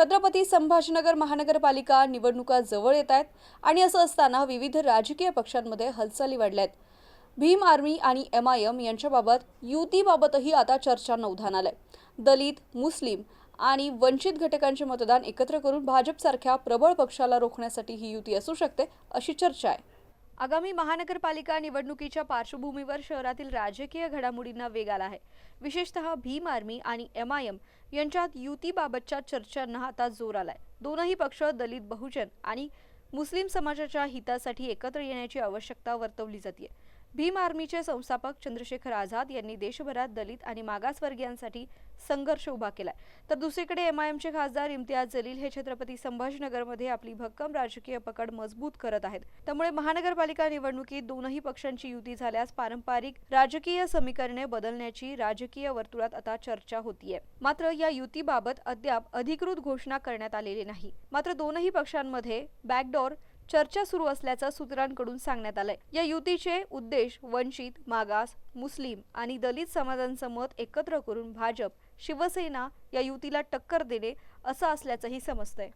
छत्रपती संभाजीनगर महानगरपालिका निवडणुका जवळ येत आहेत आणि असं असताना विविध राजकीय पक्षांमध्ये हालचाली वाढल्या आहेत. भीम आर्मी आणि एम आय एम यांच्याबाबत युतीबाबतही आता चर्चांना उधाण आलंय. दलित मुस्लिम आणि वंचित घटकांचे मतदान एकत्र करून भाजपसारख्या प्रबळ पक्षाला रोखण्यासाठी ही युती असू शकते अशी चर्चा आहे. आगामी महानगरपालिका निवडणुकीच्या पार्श्वभूमीवर शहरातील राजकीय घडामोडींना वेग आला आहे. विशेषतः भीम आर्मी आणि एम आय एम यांच्यात युतीबाबतच्या चर्चांना आता जोर आलाय. दोनही पक्ष दलित बहुजन आणि मुस्लिम समाजाच्या हितासाठी एकत्र येण्याची आवश्यकता वर्तवली जाते भीम आर्मीचे संस्थापक चंद्रशेखर आझाद यांनी देशभरात दलित आणि मागासवर्गीयांसाठी संघर्ष उभा केलाय. तर दुसरीकडे एम आय एमचे खासदार इम्तियाज जलील हे छत्रपती संभाजीनगरमध्ये आपली भक्कम राजकीय पकड मजबूत करत आहेत. त्यामुळे महानगरपालिका निवडणुकीत दोनही पक्षांची युती झाल्यास पारंपरिक राजकीय समीकरणे बदलण्याची राजकीय वर्तुळात आता चर्चा होतीये. मात्र या युतीबाबत अद्याप अधिकृत घोषणा करण्यात आलेली नाही. मात्र दोनही पक्षांमध्ये बॅकडोर चर्चा सुरू असल्याचं सूत्रांकडून सांगण्यात आलंय. या युतीचे उद्देश वंचित मागास मुस्लिम आणि दलित समाजांचं मत एकत्र करून भाजप शिवसेना या युतीला टक्कर देणे असं असल्याचंही समजतंय.